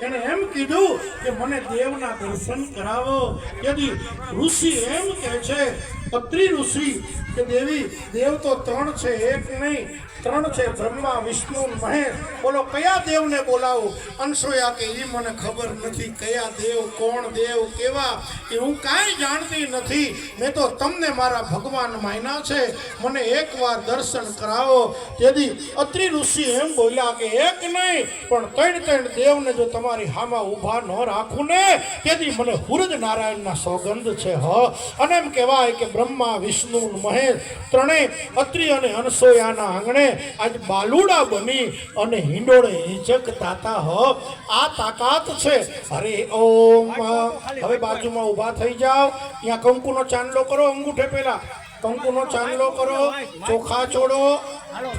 એને એમ કીધું કે મને દેવના દર્શન કરાવો. યદી ઋષિ એમ કહે છે અત્રિ ઋષિ કે દેવી દેવ તો ત્રણ છે, એક નહીં. ત્રણ છે, બ્રહ્મા, વિષ્ણુ મહેશ બોલો, કયા દેવને બોલાવો? અનસોયા કે એ મને ખબર નથી કયા દેવ, કોણ દેવ, કેવા. એ હું કાંઈ જાણતી નથી. મેં તો તમને મારા ભગવાન માયના છે. મને એકવાર દર્શન કરાવો. તેથી અત્રિ ઋષિ એમ બોલ્યા કે એક નહીં, પણ ત્રણ ત્રણ દેવને જો તમારી હામાં ઊભા ન રાખું ને, તેથી મને હુરજ નારાયણના સોગંધ છે, હ. અને એમ કહેવાય કે બ્રહ્મા, વિષ્ણુ, મહેશ ત્રણેય અત્રિ અને અનસોયાના આંગણે આજ બાલુડા બની અને હિંડોળે હિંચકતા તાતા હ. આ તાકાત છે. અરે ઓમ. હવે બાજુમાં ઊભા થઈ જાઓ. ત્યાં કંકુનો ચાંદલો કરો અંગૂઠે પેલા. કંકુનો ચાંદલો કરો. ચોખા છોડો.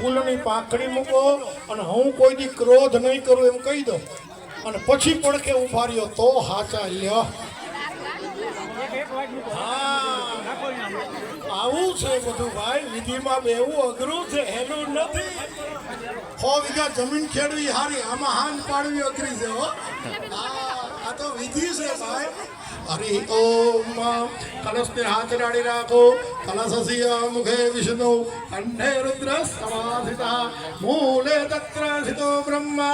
ફૂલની પાંખડી મૂકો. અને હું કોઈ દી ક્રોધ નહીં કરું એમ કહી દો અને પછી પડકે ઊભા રહ્યો તો હાચા લ્યો. હા. આવું છે બધું ભાઈ, વિધિમાં બેવું અઘરું છે, હેલું નથી. છ વીઘા જમીન ખેડવી હારી, આમાં હાન પાડવી અઘરી છે, હો. આ તો વિધિ છે, ભાઈ. હરિ ઓમ, કળશને હાથ રાડી રાખો. मुखे विष्णु कण्ठे रुद्रः समासितः मूले तत्र स्थितो ब्रह्मा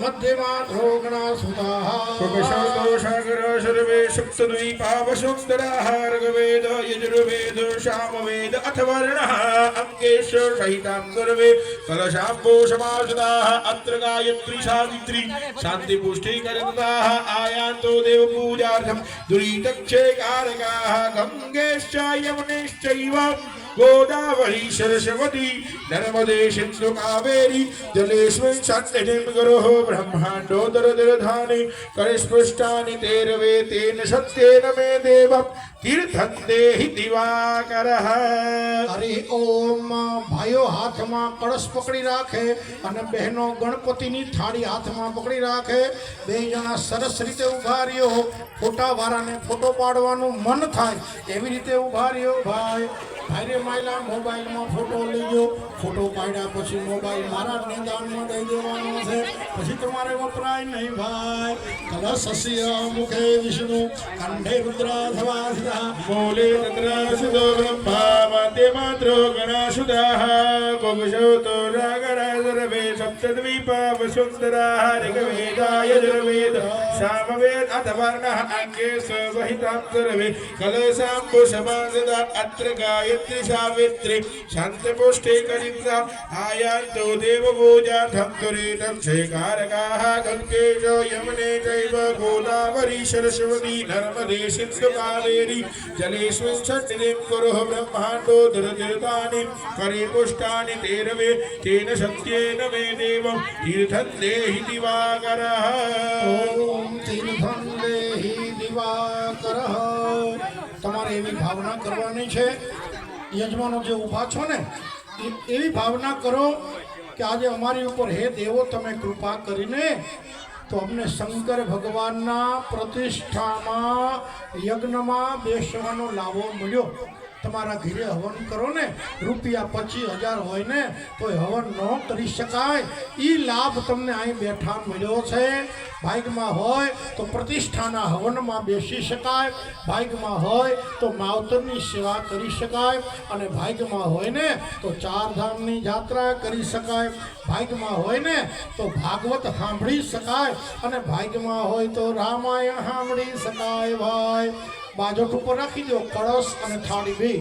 मध्यमाधो गणासुताः कुकुशोषगुरोशुर्वे शुक्तद्वीपावशुक्तराहारगवेद यजुर्वेद श्यामवेद अथवर्णः अङ्केश सहितां सर्वे कलशाम्बोषमासुताः अत्र गायत्री सावित्री शान्तिपुष्टीकरताः आयान्तो देवपूजार्थं दुरीतक्षे कारकाः गङ्गेश्च यमुनेश्च यमुनेश्चैव गोदावरी सरस्वती नर्मदे सिन्धु कावेरी जलेष्मिन् सन्निधिं गुरोः ब्रह्माण्डोदरदरधानि करस्पृष्टानि तेरवे तेन सत्येन मे देवं તીર્થંતે હિ દિવાકર। હરિ ઓમ ભાઈઓ હાથમાં કળશ પકડી રાખે અને બહેનો ગણપતિની થાળી હાથમાં પકડી રાખે. બે જણા સરસ રીતે ઊભા રહ્યો. ફોટા વાળાને ફોટો પાડવાનું મન થાય એવી રીતે ઊભા રહ્યો ભાઈ. હારે માયલા મોબાઈલમાં ફોટો લેજો ફોટો પાડ્યા પછી મોબાઈલ મારા જ નિદાનમાં દઈ દેવાનો છે. પછી તમારે વપરાય નહીં ભાઈ. કલ સસ્ય મુખે વિષ્ણુ. કંઠે રુદ્ર સવાસદા બોલે તત્ર સુદો બ્રહ્મા વંદે માત્રો ગણાસુદાહ. કોપશો તો રાગરા वसुन्धराः ऋग्वेदाय यजुर्वेद सामवेद अथवर्णः अङ्गे स्वहितां सर्वे कलशाम्बुसमासदा अत्र गायत्री सावित्री शान्तपुष्टे कलिन्दा आयान्तो देवपूजार्थं दुरीतं शेकारकाः गङ्गेश यमुने चैव गोदावरी सरस्वती नर्मदे सिन्धु कावेरी जलेष्मिन् सन्निधिं कुरुः ब्रह्माण्डो दुर्तीर्थानि करे पुष्टानि तेरवे तेन सत्येन मे देवं तीर्थं देहि दिवाकरः ઓમ તીર્થં દેહી દિવાકરઃ તમારે એવી ભાવના કરવાની છે યજમાનો જે ઊભા છો ને એ- એવી ભાવના કરો કે આજે અમારી ઉપર હે દેવો તમે કૃપા કરીને તો અમને શંકર ભગવાનના પ્રતિષ્ઠામાં યજ્ઞમાં બેસવાનો લાભો મળ્યો તમારા ઘરે હવન કરો ને, રૂપિયા પચીસ હજાર હોય ને તો હવન ન કરી શકાય. એ લાભ તમને અહીં બેઠા મળ્યો છે. ભાગ્યમાં હોય તો પ્રતિષ્ઠાના હવનમાં બેસી શકાય. ભાગ્યમાં હોય તો માવતરની સેવા કરી શકાય. અને ભાગ્યમાં હોય ને, તો ચારધામની યાત્રા કરી શકાય. ભાગ્યમાં હોય ને, તો ભાગવત સાંભળી શકાય. અને ભાગ્યમાં હોય તો રામાયણ સાંભળી શકાય, ભાઈ. બાજોટ ઉપર રાખી દો કળશ અને થાળી બે.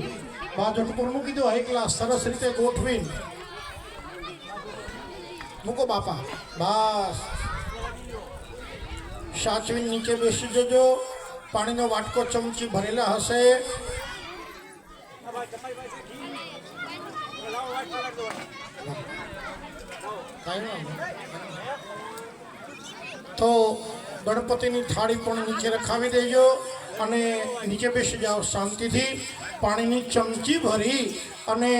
બાજોટ ઉપર મૂકી દો એકલા સરસ રીતે ગોઠવીને. મૂકો બાપા. બસ. સાચવીને નીચે બેસી જજો. પાણીનો વાટકો ચમચી ભરેલા હશે. તો ગણપતિની થાળી પણ નીચે રખાવી દેજો. અને નીચે બેસી જાઓ. શાંતિથી પાણીની ચમચી ભરી અને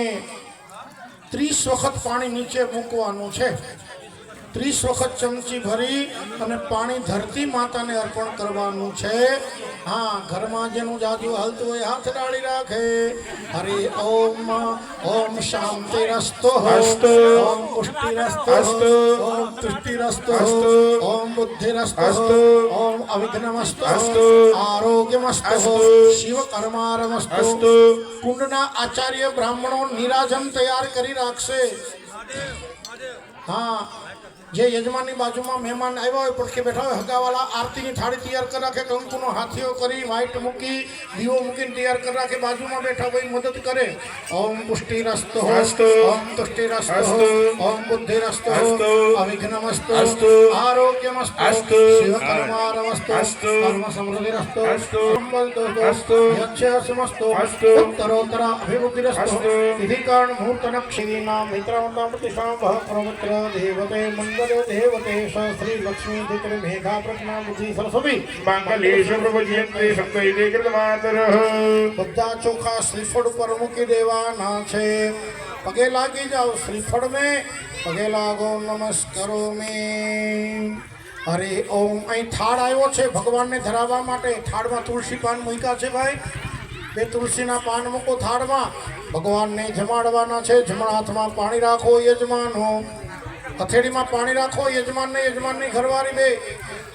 ત્રીસ વખત પાણી નીચે મૂકવાનું છે. ત્રીસ વખત ચમચી ભરી અને પાણી ધરતી માતાને અર્પણ કરવાનું છે. હા ઘરમાં જેનું જાદુ હાલતું હોય હાથ ડાળી રાખે. હરે ઓમ ઓમ શાંતિ રસ્તો હસ્ત ઓમ પુષ્ટિ રસ્તો હસ્ત ઓમ તુષ્ટિ રસ્તો હસ્ત ઓમ બુદ્ધિ રસ્તો હસ્ત ઓમ અવિઘ્નમસ્તો આરોગ્ય આરોગ્યમસ્તો. શિવ કર્મારમસ્તો અસ્તુ કુંડના આચાર્ય બ્રાહ્મણો નિરાજન તૈયાર કરી રાખશે. હા. જે યજમાનની બાજુમાં મહેમાન આવ્યા હોય પડખે બેઠા હોય હગાવાલા આરતીની થાળી તૈયાર કરી રાખે કંકુનો હાથીઓ કરી વાઈટ મૂકી દીવો મૂકીને તૈયાર કરી રાખે બાજુમાં બેઠા હોય મદદ કરે ઓમ પુષ્ટિ રસ્તો. ઓમ તુષ્ટિ રસ્તો ઓમ બુદ્ધિ રસ્તો. અવિઘ્નમસ્તો. આરોગ્યમસ્તો અસ્તુ. શિવ કર્મારમસ્તો અસ્તુ. કર્મ સમૃદ્ધિ રસ્તો. સંબંધો. યચ્છસમસ્તો અસ્તુ. ઉત્તરોત્તર અભિવૃદ્ધિરસ્તો અસ્તુ. વિધિકારણ મુહૂર્તનક્ષિરીના મિત્રાવતામૃતિશાંભ પ્રવત્ર દેવતે મંગલ શ્રી લક્ષ્મી દીકરી મેઘા પ્રજ્ઞા બુદ્ધિ સરસ્વતી માંગલેશુ પ્રભજ્યંતે શબ્દૈતે કૃતમાતરઃ બધા ચોખા શ્રીફળ પર મૂકી દેવાના છે પગે લાગી જાઓ શ્રીફળ મે પગે લાગો નમસ્કારો મે અરે ઓમ અહીં થાળ આવ્યો છે ભગવાનને ધરાવવા માટે। થાળમાં તુલસી પાન મૂક્યા છે ભાઈ। બે તુલસીના પાન મૂકો થાળમાં। ભગવાનને જમાડવાના છે જમણા હાથમાં પાણી રાખો યજમાનો। હથેળીમાં પાણી રાખો યજમાનને યજમાનની ઘરવારી બે.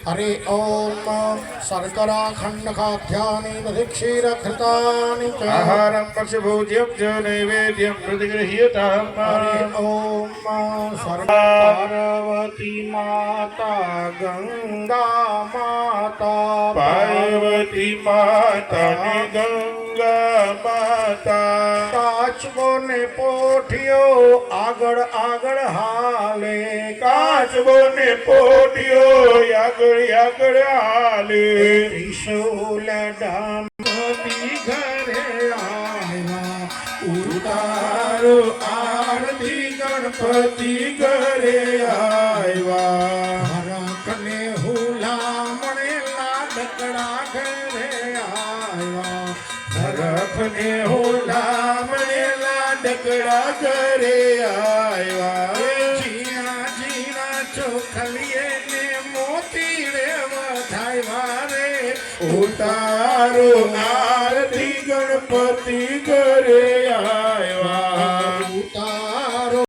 હરે ઓમ શર્કરા ખંડ ખાધ્યાની દધિક્ષીર ઘૃતાની ચ આહારં પશુભોજ્યં ચ નૈવેદ્યં પ્રતિગૃહ્યતામ હરે ઓમ સર્વાર્વતી માતા ગંગા માતા પાર્વતી માતા ગંગા માતા. ને પોઠિયો, આગળ આગળ હાલે. કાચબો ને પોઠિયો, આગળ આગળ હાલે. ત્રિશુલ ડામી ઘરે આવ્યા. ઉતારો આરતી ગણપતિ ઘરે આવ્યા ઘરે આવ્યા. જીણા જીણા ચોખલીએ ને મોતી રેવા થાય રે. ઉતારો આરતી ગણપતિ ઘરે.